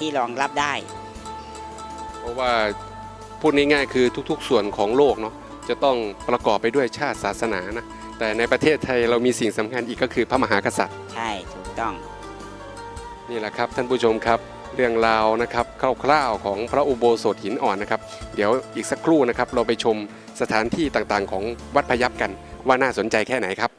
ที่รองรับได้ เพราะว่าพูดง่ายๆคือทุกๆ ส่วนของโลกเนาะจะต้องประกอบไปด้วยชาติศาสนานะแต่ในประเทศไทยเรามีสิ่งสำคัญอีกก็คือพระมหากษัตริย์ ใช่ถูกต้อง นี่แหละครับท่านผู้ชมครับเรื่องราวนะครับคร่าวๆของพระอุโบสถหินอ่อนนะครับ เดี๋ยวอีกสักครู่นะครับเราไปชมสถานที่ต่างๆ ของวัดพยับกันว่าน่าสนใจแค่ไหนครับ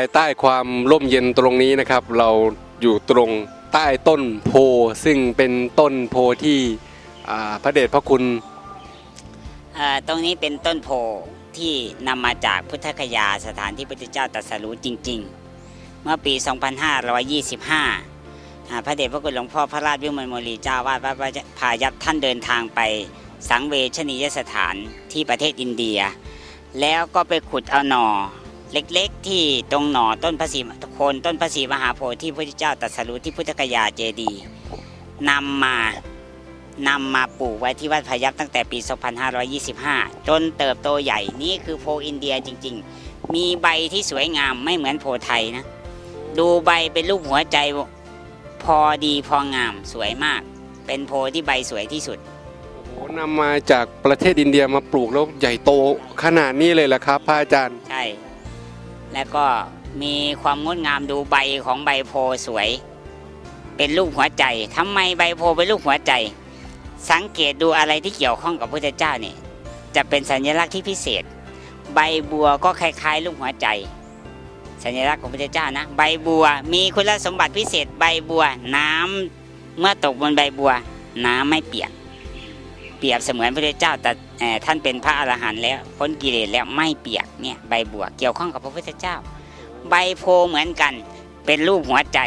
ายใต้ความร่มเย็นตรงนี้นะครับ เราอยู่ตรงใต้ต้นโพซึ่งเป็นต้นโพที่พระเดชพระคุณตรงนี้เป็นต้นโพที่นำมาจากพุทธคยาสถานที่พระพุทธเจ้าตรัสรู้จริง ๆ เมื่อปี 2525 พระเดชพระคุณหลวงพ่อพระราชวิมลโมลีเจ้าวาดวัดพายัพท่านเดินทางไปสังเวชนียสถานที่ประเทศอินเดีย แล้วก็ไปขุดเอาหน่อ เล็กๆ ที่ตรงหน่อต้นพระศรีโคนต้นพระศรีมหาโพธิ์ที่พระพุทธเจ้าตรัสรู้ที่พุทธคยาเจดีย์นำมานำมาปลูกไว้ที่วัดพยัพตั้งแต่ปี 2525 จนเติบโตใหญ่นี่คือโพอินเดียจริง ๆ มีใบที่สวยงามไม่เหมือนโพไทยนะ ดูใบเป็นรูปหัวใจพอดีพองามสวยมาก เป็นโพที่ใบสวยที่สุดโอ้โหนำมาจากประเทศอินเดียมาปลูกแล้วใหญ่โตขนาดนี้เลยเหรอครับพระอาจารย์ ใช่ แล้วก็มีความงดงามดูใบของใบโพสวย เป็นรูปหัวใจทำไมใบโพเป็นรูปหัวใจ สังเกตดูอะไรที่เกี่ยวข้องกับพระเจ้าเนี่ยจะเป็นสัญลักษณ์ที่พิเศษ ใบบัวก็คล้ายๆรูปหัวใจ สัญลักษณ์ของพระเจ้านะ ใบบัวมีคุณสมบัติพิเศษใบบัวน้ำเมื่อตกบนใบบัว น้ำไม่เปียกเปรียบเสมือนพระเจ้าแต่ ท่านเป็นพระอรหันต์แล้วพ้นกิเลสแล้วไม่เปียกเนี่ยใบบัวเกี่ยวข้องกับพระพุทธเจ้า ใบโพเหมือนกันเป็นรูปหัวใจ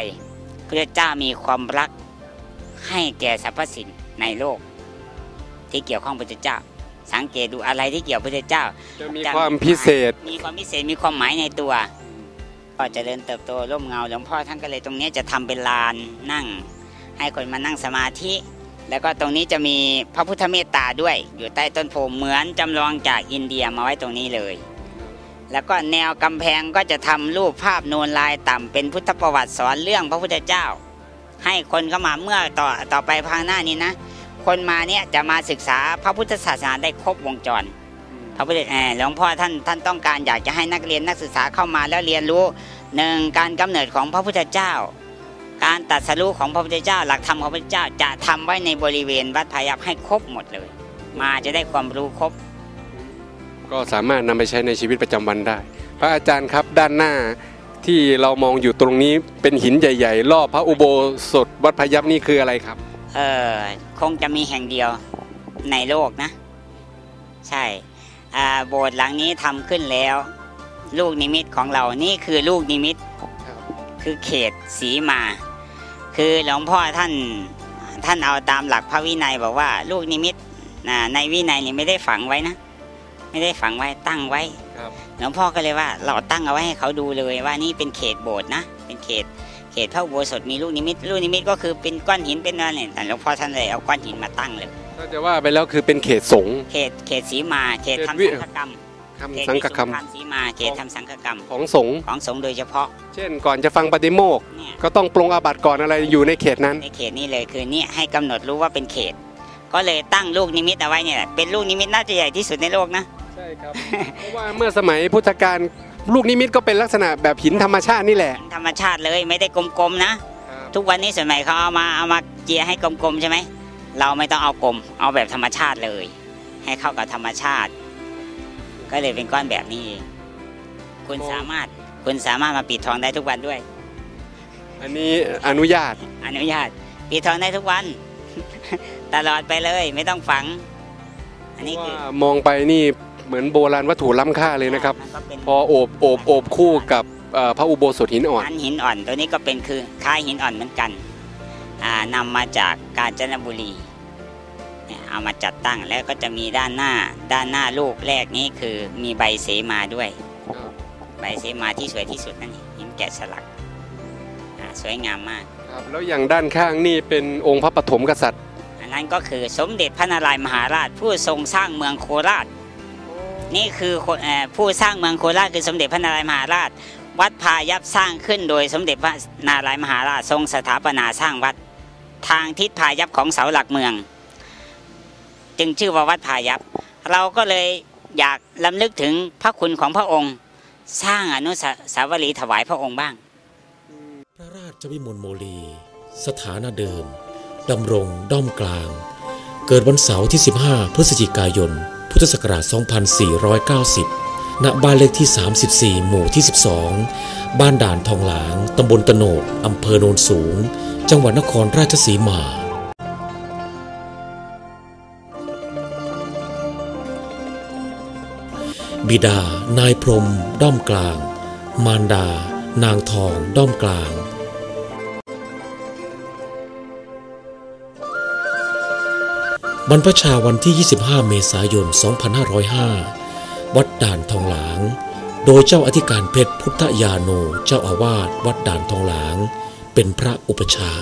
พระพุทธเจ้ามีความรักให้แก่สรรพสิ่งในโลก ที่เกี่ยวข้องพระพุทธเจ้า สังเกตดูอะไรที่เกี่ยวพระพุทธเจ้า จะมีความพิเศษ มีความพิเศษมีความหมายในตัว ก็เจริญเติบโตร่มเงาหลวงพ่อท่านก็เลยตรงเนี้ยจะทำเป็นลานนั่ง ให้คนมานั่งสมาธิ แล้วก็ตรงนี้จะมีพระพุทธเมตตาด้วย อยู่ใต้ต้นโพเหมือนจำลองจากอินเดียมาไว้ตรงนี้เลย แล้วก็แนวกำแพงก็จะทำรูปภาพนูนลายต่ำเป็นพุทธประวัติสอนเรื่องพระพุทธเจ้า ให้คนเข้ามาเมื่อต่อต่อไปภางหน้านี้นะ คนมาเนี่ยจะมาศึกษาพระพุทธศาสนาได้ครบวงจรพระพุทธเอ่อหลวงพ่อท่านท่านต้องการอยากจะให้นักเรียนนักศึกษาเข้ามาแล้วเรียนรู้หนึ่งการกำเนิดของพระพุทธเจ้า การตรัดสรู้ของพระพุทธเจ้า หลักธรรมของพระพุทธเจ้าจะทำไว้ในบริเวณวัดพายัพให้ครบหมดเลย มาจะได้ความรู้ครบ ก็สามารถนำไปใช้ในชีวิตประจำวันได้ พระอาจารย์ครับด้านหน้าที่เรามองอยู่ตรงนี้เป็นหินใหญ่ ๆ รอบพระอุโบสถวัดพยัพนี่คืออะไรครับ เออคงจะมีแห่งเดียวในโลกนะ ใช่อ่าโบสถ์หลังนี้ทำขึ้นแล้ว ลูกนิมิตของเรานี่คือลูกนิมิต คือเขตสีมา คือหลวงพ่อท่านท่านเอาตามหลักพระวินัยบอกว่า ลูกนิมิตนะในวินัยนี่ไม่ได้ฝังไว้นะ ไม่ได้ฝังไว้ตั้งไว้ครับหลวงพ่อก็เลยว่า เราตั้งเอาไว้ให้เขาดูเลยว่านี่เป็นเขตโบสถ์นะ เป็นเขตเขตพระอุโบสถมีลูกนิมิตลูกนิมิตก็คือเป็นก้อนหินเป็นอะไรเนี่ยแต่หลวงพ่อท่านเลยเอาก้อนหินมาตั้งเลยถ้าจะว่าไปแล้วคือเป็นเขตสงฆ์เขตเขตสีมา เขตเขตทำวิสังฆกรรม ทำสังฆกรรมเขตสีมาเขตทำสังฆกรรม ของสงฆ์ของสงฆ์โดยเฉพาะ เช่นก่อนจะฟังปฏิโมกข์เนี่ยก็ต้องปรงอาบัติก่อนอะไรอยู่ในเขตนั้นในเขตนี้เลยคือเนี่ยให้กำหนดรู้ว่าเป็นเขต ก็เลยตั้งลูกนิมิตเอาไว้เนี่ยแหละเป็นลูกนิมิตน่าจะใหญ่ที่สุดในโลกนะใช่ครับเพราะว่าเมื่อสมัยพุทธกาลลูกนิมิตก็เป็นลักษณะแบบหินธรรมชาตินี่แหละ ธรรมชาติเลยไม่ได้กลมๆนะ ทุกวันนี้สมัยเขาเอามาเอามาเจียให้กลมๆใช่ไหมเราไม่ต้องเอากลมเอาแบบธรรมชาติเลย ให้เข้ากับธรรมชาติ ก็เลยเป็นก้อนแบบนี้เองคุณโอ้สามารถคุณสามารถมาปิดทองได้ทุกวันด้วย อันนี้อนุญาต อนุญาตปิดทองได้ทุกวัน ตลอดไปเลยไม่ต้องฝัง อันนี้คือว่ามองไปนี่เหมือนโบราณวัตถุล้ำค่าเลยนะครับ มันก็เป็นพอโอบโอบโอบคู่กับเอ่อพระอุโบสถหินอ่อน อันหินอ่อนตัวนี้ก็เป็นคือคล้ายหินอ่อนเหมือนกันอ่านำมาจากกาญจนบุรี เนี่ยเอามาจัดตั้งแล้วก็จะมีด้านหน้า ด้านหน้าลูกแรกนี้คือมีใบเสมาด้วย ใบเสมาที่สวยที่สุดนั่นเองหินแกะสลักอ่าสวยงามมากครับแล้วอย่างด้านข้างนี่เป็นองค์พระปฐมกษัตริย์ อันนั้นก็คือสมเด็จพระนารายณ์มหาราช ผู้ทรงสร้างเมืองโคราช นี่คือคนเอ่อผู้สร้างเมืองโคราชคือสมเด็จพระนารายณ์มหาราช วัดพายัพสร้างขึ้นโดยสมเด็จพระนารายณ์มหาราชทรงสถาปนาสร้างวัด ทางทิศพายัพของเสาหลักเมือง จึงชื่อว่าวัดพายัพเราก็เลยอยากลำลึกถึงพระคุณของพระองค์ สร้างอนุสาวรีย์ถวายพระองค์บ้าง พระราชวิมลโมลี สถานะเดิมดำรงด้อมกลาง เกิดวันเสาร์ที่ 15 พฤศจิกายน พุทธศักราช 2490 ณ บ้านเลขที่ 34 หมู่ที่ 12 บ้านด่านทองหลาง ตำบลตโนดอำเภอโนนสูง จังหวัดนครราชสีมา บิดา นายพรม ด้อมกลาง มารดา นางทองด้อมกลางบรรพชาวันที่ 25 เมษายน 2505 วัดด่านทองหลาง โดยเจ้าอธิการเพชรพุทธยาโน เจ้าอาวาสวัดด่านทองหลาง เป็นพระอุปชา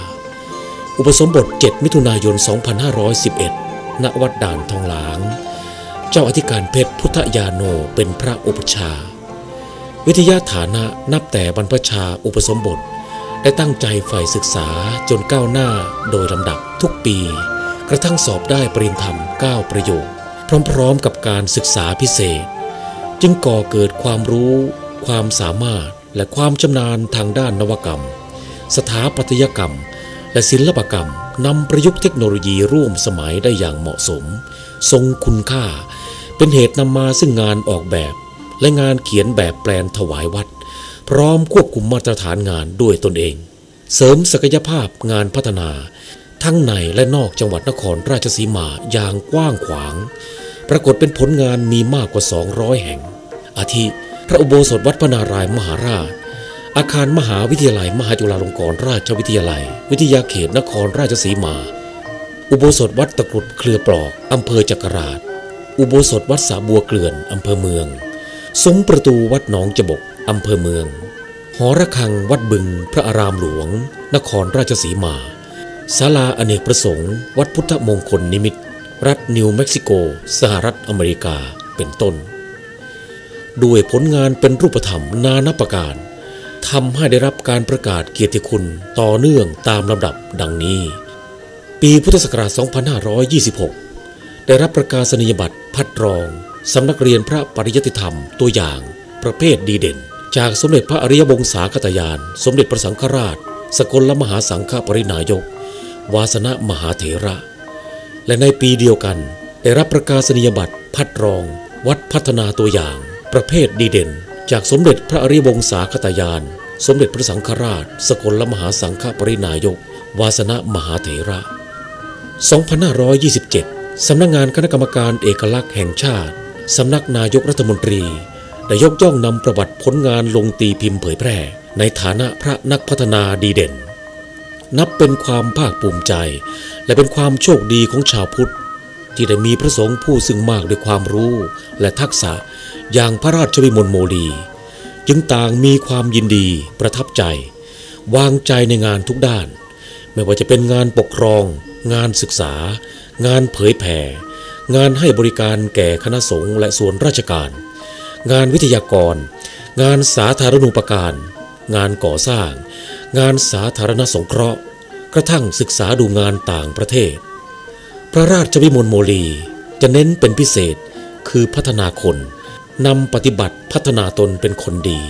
อุปสมบท 7 มิถุนายน 2511 ณ วัดด่านทองหลาง เจ้าอธิการเพชรพุทธยาโนเป็นพระอุปชา วิทยาฐานะนับแต่บรรพชาอุปสมบทได้ตั้งใจใฝ่ศึกษาจนก้าวหน้าโดยลำดับทุกปี กระทั่งสอบได้ปริญธรรม 9 ประโยค พร้อมๆกับการศึกษาพิเศษ จึงก่อเกิดความรู้ ความสามารถและความชำนาญทางด้านนวกรรม สถาปัตยกรรม และศิลปกรรมนำประยุกต์เทคโนโลยีร่วมสมัยได้อย่างเหมาะสม ทรงคุณค่า เป็นเหตุนำมาซึ่งงานออกแบบและงานเขียนแบบแปลนถวายวัด พร้อมควบคุมมาตรฐานงานด้วยตนเอง เสริมศักยภาพงานพัฒนา ทั้งในและนอกจังหวัดนครราชสีมาอย่างกว้างขวาง ปรากฏเป็นผลงานมีมากกว่า 200 แห่ง อาทิ พระอุโบสถวัดพนารายมหาราช อาคารมหาวิทยาลัย มหาจุฬาลงกรณราชวิทยาลัย วิทยาเขตนครราชสีมา อุโบสถวัดตะกรุดเครือปลอกอำเภอจักราช อุโบสถวัดสาบัวเกลื่อนอำเภอเมืองซุ้มประตูวัดหนองจบกอำเภอเมือง หอระฆังวัดบึงพระอารามหลวง นครราชสีมาศาลาอเนกประสงค์ วัดพุทธมงคลนิมิตรรัฐนิวเม็กซิโก สหรัฐอเมริกาเป็นต้น ด้วยผลงานเป็นรูปธรรมนานับประการทำให้ได้รับการประกาศเกียรติคุณต่อเนื่องตามลำดับดังนี้ ปีพุทธศักราช 2526 ได้รับประกาศนียบัตรพัดรองสำนักเรียนพระปริยติธรรมตัวอย่าง ประเภทดีเด่น จากสมเด็จพระอริยวงศาคตยาน สมเด็จพระสังฆราช สกลมหาสังฆปรินายก วาสนะมหาเถระ และในปีเดียวกัน ได้รับประกาศนียบัตรพัดรอง วัดพัฒนาตัวอย่าง ประเภทดีเด่น จากสมเด็จพระอริยวงศาคตยาน สมเด็จพระสังฆราช สกลมหาสังฆปรินายก วาสนะมหาเถระ 2527 สำนักงานคณะกรรมการเอกลักษณ์แห่งชาติ สำนักนายกรัฐมนตรีได้ยกย่องนำประวัติผลงานลงตีพิมพ์เผยแพร่ ในฐานะพระนักพัฒนาดีเด่น นับเป็นความภาคภูมิใจ และเป็นความโชคดีของชาวพุทธ ที่ได้มีพระสงฆ์ผู้ซึ่งมากด้วยความรู้และทักษะอย่างพระราชวิมลโมลี จึงต่างมีความยินดีประทับใจ วางใจในงานทุกด้าน ไม่ว่าจะเป็นงานปกครอง งานศึกษา งานเผยแผ่ งานให้บริการแก่คณะสงฆ์และส่วนราชการ งานวิทยากร งานสาธารณูปการ งานก่อสร้าง งานสาธารณสงเคราะห์ กระทั่งศึกษาดูงานต่างประเทศ พระราชวิมลโมลีจะเน้นเป็นพิเศษคือพัฒนาคนนำปฏิบัติพัฒนาตนเป็นคนดี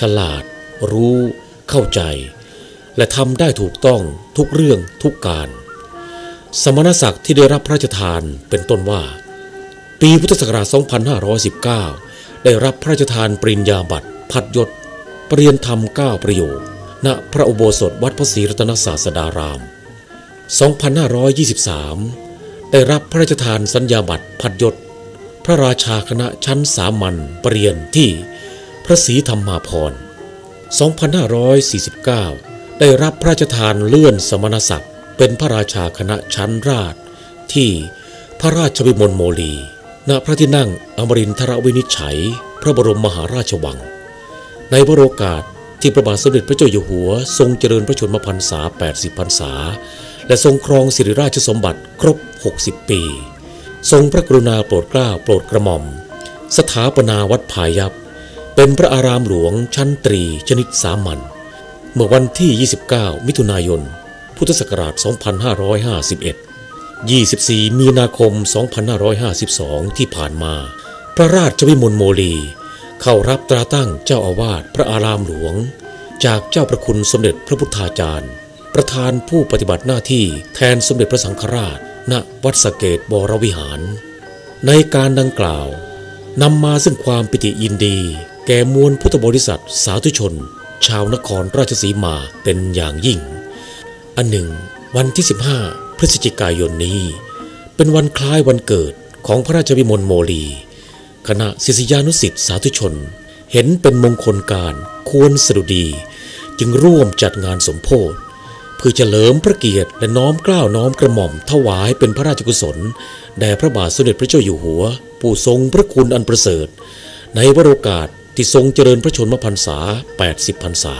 ฉลาด รู้ เข้าใจ และทำได้ถูกต้องทุกเรื่องทุกการ สมณศักดิ์ที่ได้รับพระราชทานเป็นต้นว่า ปีพุทธศักราช 2519 ได้รับพระราชทานปริญญาบัตรพัดยศปรริยนธรรม 9 ประโยคณพระอุโบสถวัดพระศรีรัตนศาสดาราม 2523 ได้รับพระราชทานสัญญาบัตรพัดยศ พระราชาคณะชั้นสามัญปรริยนที่พระศรีธรรมาภร2549 ได้รับพระราชทานเลื่อนสมณศักดิ์ เป็นพระราชาคณะชั้นราชที่พระราชวิมลโมลี ณพระที่นั่งอมรินทรวินิจฉัย พระบรมมหาราชวัง ในวโรกาสที่พระบาทสมเด็จพระเจ้าอยู่หัว ทรงเจริญพระชนมพรรษา 80 พรรษา และทรงครองสิริราชสมบัติครบ 60 ปี ทรงพระกรุณาโปรดเกล้าโปรดกระหม่อม สถาปนาวัดผายัพเป็นพระอารามหลวงชั้นตรีชนิดสามัญเมื่อวันที่ 29 มิถุนายน พุทธศักราช 2551 24 มีนาคม 2552 ที่ผ่านมา พระราชวิมลโมลี เข้ารับตราตั้งเจ้าอาวาสพระอารามหลวง จากเจ้าประคุณสมเด็จพระพุทธาจารย์ ประธานผู้ปฏิบัติหน้าที่แทนสมเด็จพระสังฆราช ณ วัดสเกตบรวิหาร ในการดังกล่าวนำมาซึ่งความปิติยินดี แก่มวลพุทธบริษัทสาธุชน ชาวนครราชสีมาเป็นอย่างยิ่ง อันหนึ่ง วันที่ 15 พฤศจิกายนนี้ เป็นวันคล้ายวันเกิดของพระราชวิมลโมลี คณะศิษยานุสิ์สาธุชน เห็นเป็นมงคลการควรสดุดี จึงร่วมจัดงานสมโพธิเพื่อเฉลิมพระเกียรติและน้อมเกล้าวน้อมกระหม่อมถวายเป็นพระราชกุศลแด่พระบาทสมเด็จพระเจ้าอยู่หัว ผู้ทรงพระคุณอันประเสริฐ ในวโรกาสที่ทรงเจริญพระชนมพรรษา 80 พรรษา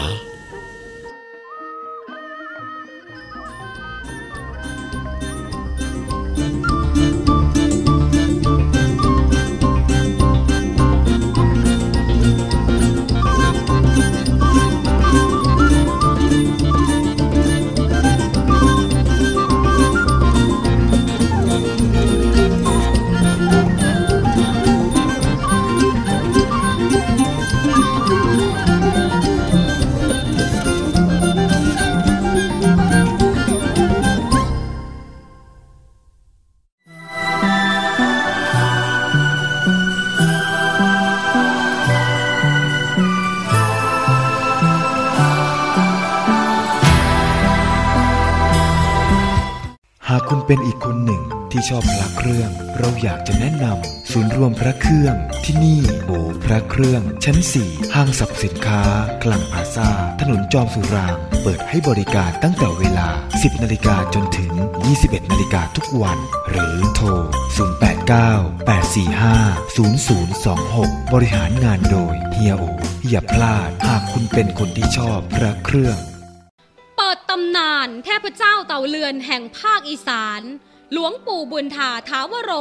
ชอบพระเครื่อง เราอยากจะแนะนำศูนย์รวมพระเครื่องที่นี่โอพระเครื่อง ชั้น 4 ห้างสรรพสินค้าคลังพาซาถนนจอมสุราง เปิดให้บริการตั้งแต่เวลา 10 นาฬิกาจนถึง 21 นาฬิกาทุกวัน หรือโทร 089 845 0026 บริหารงานโดยเฮียโออย่าพลาด หากคุณเป็นคนที่ชอบพระเครื่อง เปิดตำนานเทพเจ้าเต่าเรือนแห่งภาคอีสาน หลวงปู่บุญถาท้าวโร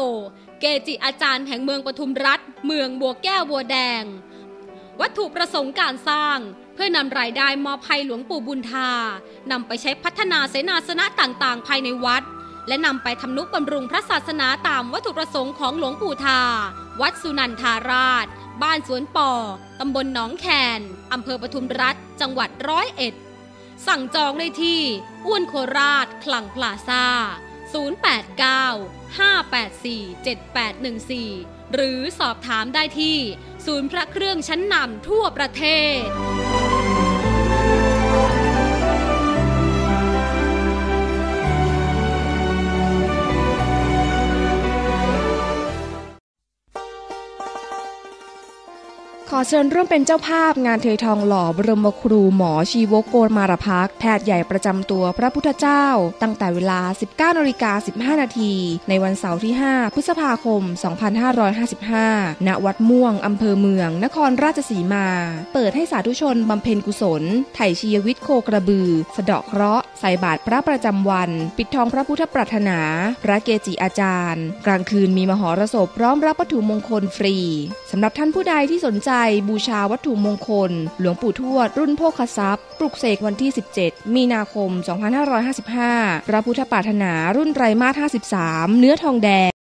เกจิอาจารย์แห่งเมืองปทุมรัฐ เมืองบัวแก้วบัวแดง วัตถุประสงค์การสร้าง เพื่อนำรายได้มอบให้หลวงปู่บุญทานำไปใช้พัฒนาเสนาสนะต่างๆ ภายในวัด และนำไปทำนุบำรุงพระศาสนาตามวัตถุประสงค์ของหลวงปู่ทาวัดสุนันทาราช บ้านสวนป่อตำบลหนองแคนอำเภอปทุมรัฐ จังหวัดร้อยเอ็ด สั่งจองได้ที่ อ้วนโคราชคลังพลาซ่า 089 584 7814 หรือสอบถามได้ที่ ศูนย์พระเครื่องชั้นนำทั่วประเทศ ขอเชิญร่วมเป็นเจ้าภาพงานเททองหล่อบรมครูหมอชีวโกรมารพักแพทย์ใหญ่ประจำตัวพระพุทธเจ้า ตั้งแต่เวลา 19นาฬิกา15 นาทีในวันเสาร์ที่ 5 พฤษภาคม 2555 ณ วัดม่วง อำเภอเมือง นครราชสีมา เปิดให้สาธุชนบำเพ็ญกุศล ไถ่ชีวิตโคกระบือ สะเดาะเคราะห์ใส่บาตรพระประจำวัน ปิดทองพระพุทธปรารถนา พระเกจิอาจารย์ กลางคืนมีมหรสพพร้อมรับวัตถุมงคลฟรีสำหรับท่านผู้ใดที่สนใจบูชาวัตถุมงคล หลวงปู่ทวด รุ่นโภคทรัพย์ ปลุกเสกวันที่ 17 มีนาคม 2555 พระพุทธปารถนารุ่นไตรมาส53 เนื้อทองแดง